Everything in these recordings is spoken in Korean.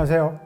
안녕하세요.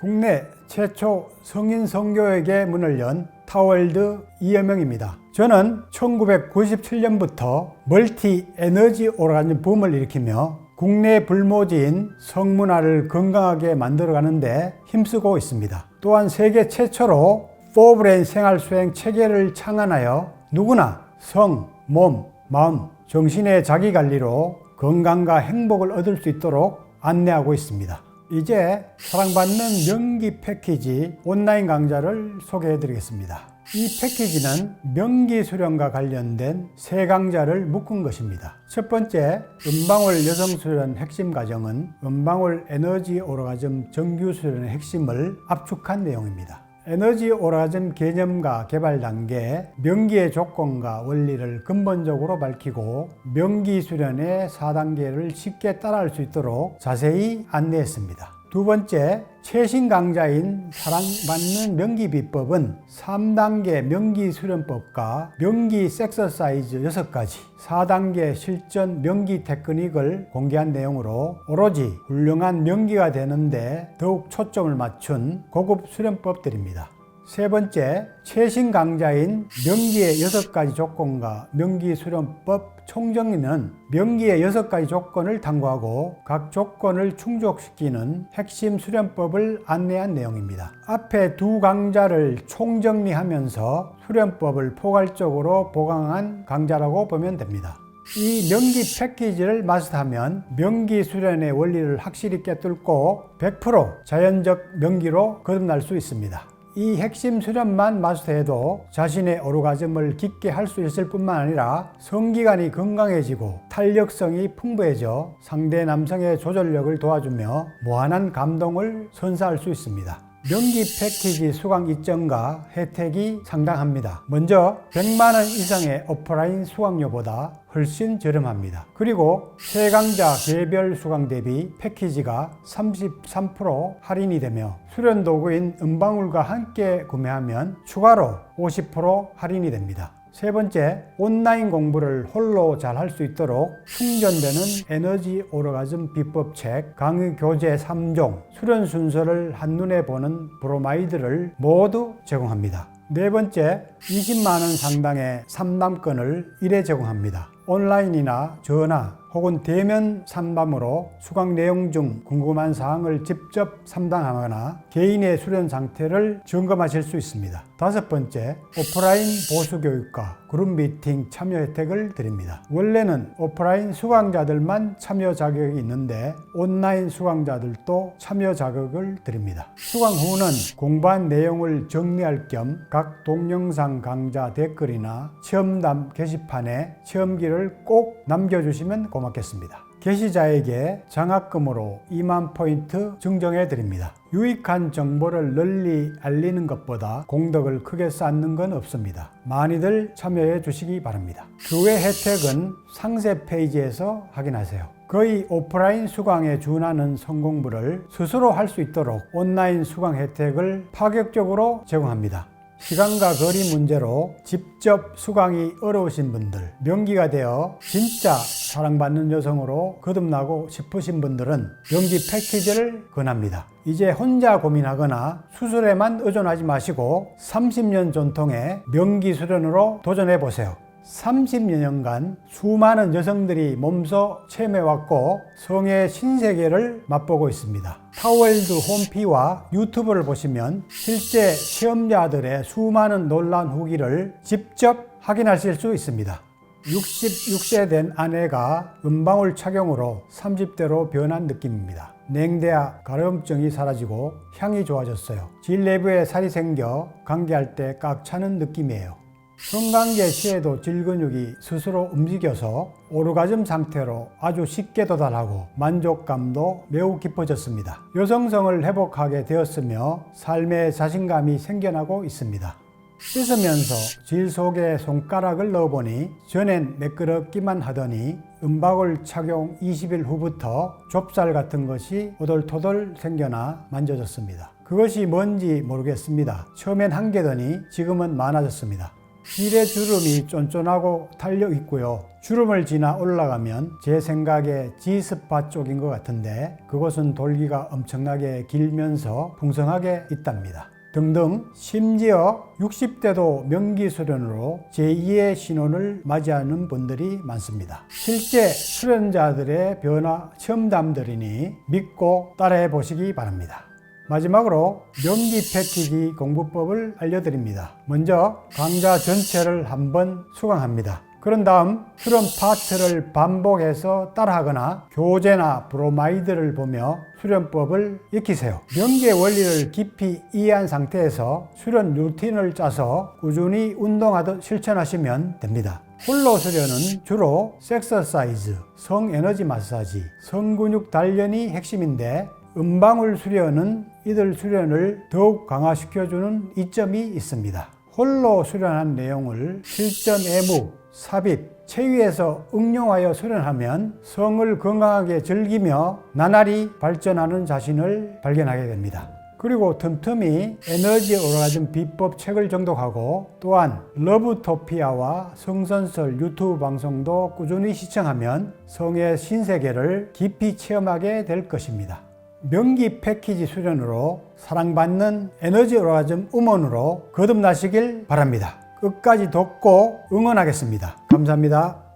국내 최초 성인 성교에게 문을 연 타월드 이여명입니다. 저는 1997년부터 멀티 에너지 오라가즘 붐을 일으키며 국내 불모지인 성문화를 건강하게 만들어가는데 힘쓰고 있습니다. 또한 세계 최초로 포브레인 생활 수행 체계를 창안하여 누구나 성, 몸, 마음, 정신의 자기 관리로 건강과 행복을 얻을 수 있도록 안내하고 있습니다. 이제 사랑받는 명기 패키지 온라인 강좌를 소개해 드리겠습니다. 이 패키지는 명기 수련과 관련된 세 강좌를 묶은 것입니다. 첫 번째, 은방울 여성 수련 핵심 과정은 은방울 에너지 오르가즘 정규 수련의 핵심을 압축한 내용입니다. 에너지 오라즘 개념과 개발 단계, 명기의 조건과 원리를 근본적으로 밝히고 명기 수련의 4단계를 쉽게 따라할 수 있도록 자세히 안내했습니다. 두 번째, 최신 강자인 사랑받는 명기 비법은 3단계 명기 수련법과 명기 섹서사이즈 6가지, 4단계 실전 명기 테크닉을 공개한 내용으로 오로지 훌륭한 명기가 되는데 더욱 초점을 맞춘 고급 수련법들입니다. 세 번째, 최신 강자인 명기의 여섯 가지 조건과 명기 수련법 총정리는 명기의 여섯 가지 조건을 탐구하고 각 조건을 충족시키는 핵심 수련법을 안내한 내용입니다. 앞에 두 강좌를 총정리하면서 수련법을 포괄적으로 보강한 강좌라고 보면 됩니다. 이 명기 패키지를 마스터하면 명기 수련의 원리를 확실히 깨뚫고 100% 자연적 명기로 거듭날 수 있습니다. 이 핵심 수련만 마스터해도 자신의 오르가즘을 깊게 할 수 있을 뿐만 아니라 성기관이 건강해지고 탄력성이 풍부해져 상대 남성의 조절력을 도와주며 무한한 감동을 선사할 수 있습니다. 명기 패키지 수강 이점과 혜택이 상당합니다. 먼저 100만원 이상의 오프라인 수강료보다 훨씬 저렴합니다. 그리고 세 강좌 개별 수강 대비 패키지가 33% 할인이 되며 수련 도구인 은방울과 함께 구매하면 추가로 50% 할인이 됩니다. 세 번째, 온라인 공부를 홀로 잘 할 수 있도록 충전되는 에너지 오르가즘 비법책, 강의 교재 3종, 수련 순서를 한눈에 보는 브로마이드를 모두 제공합니다. 네 번째, 20만원 상당의 상담권을 1회 제공합니다. 온라인이나 전화 혹은 대면 상담으로 수강 내용 중 궁금한 사항을 직접 상담하거나 개인의 수련 상태를 점검하실 수 있습니다. 다섯 번째, 오프라인 보수 교육과 그룹 미팅 참여 혜택을 드립니다. 원래는 오프라인 수강자들만 참여 자격이 있는데 온라인 수강자들도 참여 자격을 드립니다. 수강 후는 공부한 내용을 정리할 겸 각 동영상 강좌 댓글이나 체험담 게시판에 체험기를 꼭 남겨주시면 고맙겠습니다. 게시자에게 장학금으로 2만 포인트 증정해 드립니다. 유익한 정보를 널리 알리는 것보다 공덕을 크게 쌓는 건 없습니다. 많이들 참여해 주시기 바랍니다. 그외 혜택은 상세 페이지에서 확인하세요. 거의 오프라인 수강에 준하는 성공부를 스스로 할 수 있도록 온라인 수강 혜택을 파격적으로 제공합니다. 시간과 거리 문제로 직접 수강이 어려우신 분들, 명기가 되어 진짜 사랑받는 여성으로 거듭나고 싶으신 분들은 명기 패키지를 권합니다. 이제 혼자 고민하거나 수술에만 의존하지 마시고 30년 전통의 명기 수련으로 도전해 보세요. 30년간 수많은 여성들이 몸소 체험해왔고 성의 신세계를 맛보고 있습니다. 타월드 홈피와 유튜브를 보시면 실제 체험자들의 수많은 놀라운 후기를 직접 확인하실 수 있습니다. 66세 된 아내가 은방울 착용으로 30대로 변한 느낌입니다. 냉대와 가려움증이 사라지고 향이 좋아졌어요. 질 내부에 살이 생겨 관계할 때 꽉 차는 느낌이에요. 성관계 시에도 질근육이 스스로 움직여서 오르가즘 상태로 아주 쉽게 도달하고 만족감도 매우 깊어졌습니다. 여성성을 회복하게 되었으며 삶의 자신감이 생겨나고 있습니다. 씻으면서 질 속에 손가락을 넣어보니 전엔 매끄럽기만 하더니 은박을 착용 20일 후부터 좁쌀 같은 것이 오돌토돌 생겨나 만져졌습니다. 그것이 뭔지 모르겠습니다. 처음엔 한 개더니 지금은 많아졌습니다. 힐의 주름이 쫀쫀하고 달려 있고요. 주름을 지나 올라가면 제 생각에 지스파 쪽인 것 같은데 그곳은 돌기가 엄청나게 길면서 풍성하게 있답니다. 등등 심지어 60대도 명기 수련으로 제2의 신혼을 맞이하는 분들이 많습니다. 실제 수련자들의 변화 체험 담들이니 믿고 따라해 보시기 바랍니다. 마지막으로 명기 패키지 공부법을 알려드립니다. 먼저 강좌 전체를 한번 수강합니다. 그런 다음 수련 파트를 반복해서 따라하거나 교재나 브로마이드를 보며 수련법을 익히세요. 명기의 원리를 깊이 이해한 상태에서 수련 루틴을 짜서 꾸준히 운동하듯 실천하시면 됩니다. 홀로 수련은 주로 섹서사이즈, 성에너지 마사지, 성근육 단련이 핵심인데 음방울 수련은 이들 수련을 더욱 강화시켜주는 이점이 있습니다. 홀로 수련한 내용을 실전 애무, 삽입, 체위에서 응용하여 수련하면 성을 건강하게 즐기며 나날이 발전하는 자신을 발견하게 됩니다. 그리고 틈틈이 에너지 오라즘 비법 책을 정독하고 또한 러브토피아와 성선설 유튜브 방송도 꾸준히 시청하면 성의 신세계를 깊이 체험하게 될 것입니다. 명기 패키지 수련으로 사랑받는 에너지 오라즘 음원으로 거듭나시길 바랍니다. 끝까지 돕고 응원하겠습니다. 감사합니다.